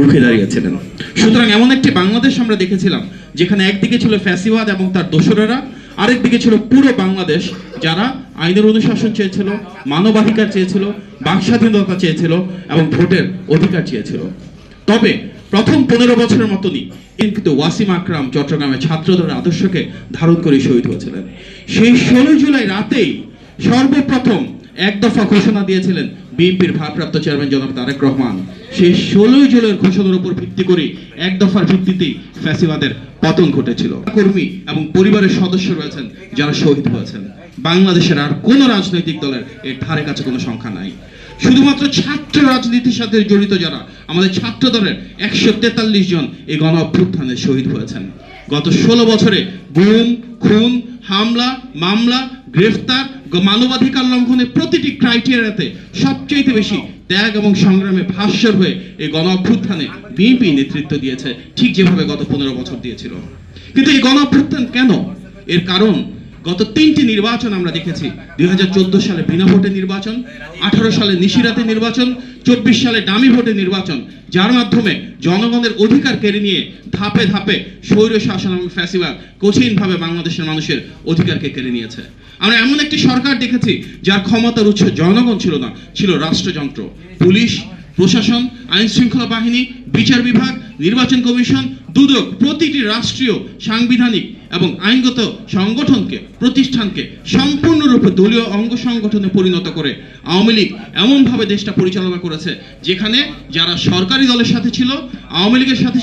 রুখে দাঁড়িয়েছিলেন সুতরাং এমন একটি বাংলাদেশ আমরা দেখেছিলাম, যেখানে একদিকে ছিল ফ্যাসিবাদ এবং তার দোসরেরা, আরেকদিকে ছিল পুরো বাংলাদেশ, যারা আইনের অনুশাসন চেয়েছিল, মানবাধিকার চেয়েছিল বাক স্বাধীনতা চেয়েছিল এবং ভোটের অধিকার চেয়েছিল। তবে প্রথম পনেরো বছরের মতনই কিন্তু ওয়াসিম আকরাম চট্টগ্রামের ছাত্রদের আদর্শকে ধারণ করে শহীদ হয়েছিলেন। সেই ষোলো জুলাই রাতেই সর্বপ্রথম এক দফা ঘোষণা দিয়েছিলেন বিএনপির ভারপ্রাপ্ত চেয়ারম্যান জনাব তারেক রহমান। সেই ষোলোই জুলাইয়ের ঘোষণার উপর ভিত্তি করে এক দফার ভিত্তিতেই ফ্যাসিবাদের পতন ঘটেছিল। কর্মী এবং পরিবারের সদস্য রয়েছেন যারা শহীদ হয়েছেন। বাংলাদেশের আর কোনো রাজনৈতিক দলের এর ধারে কাছে কোনো সংখ্যা নাই। শুধুমাত্র ছাত্র রাজনীতির সাথে জড়িত যারা, আমাদের ছাত্র দলের একশো তেতাল্লিশ জন এই গণ অভ্যুত্থানে শহীদ হয়েছেন। গত ষোলো বছরে গুম, খুন, হামলা, মামলা, গ্রেফতার মানবাধিকার লঙ্ঘনের প্রতিটি ক্রাইটেরিয়াতে সবচেয়ে বেশি ত্যাগ এবং সংগ্রামে ভাস্বর হয়ে এই গণ অভ্যুত্থানে বিএনপি নেতৃত্ব দিয়েছে, ঠিক যেভাবে গত পনেরো বছর দিয়েছিল। কিন্তু এই গণ অভ্যুত্থান কেন? এর কারণ গত তিনটি নির্বাচন আমরা দেখেছি। দুই হাজার চোদ্দ সালে বিনা ভোটে নির্বাচন, আঠারো সালে নিশিরাতে নির্বাচন, চব্বিশ সালে ডামি ভোটে নির্বাচন, যার মাধ্যমে জনগণের অধিকার কেড়ে নিয়ে ধাপে ধাপে স্বৈর শাসন এবং ফ্যাসিবাদ কঠিনভাবে বাংলাদেশের মানুষের অধিকারকে কেড়ে নিয়েছে। আমরা এমন একটি সরকার দেখেছি, যার ক্ষমতার উৎস জনগণ ছিল না, ছিল রাষ্ট্রযন্ত্র। পুলিশ, প্রশাসন আইন শৃঙ্খলা বাহিনী, বিচার বিভাগ, নির্বাচন কমিশন দুদক প্রতিটি রাষ্ট্রীয়, সাংবিধানিক এবং আইনগত সংগঠনকে, প্রতিষ্ঠানকে সম্পূর্ণরূপে দলীয় অঙ্গ সংগঠনে পরিণত করে আওয়ামী লীগ এমনভাবে দেশটা পরিচালনা করেছে, যেখানে যারা সরকারি দলের সাথে ছিল, আওয়ামী লীগের সাথে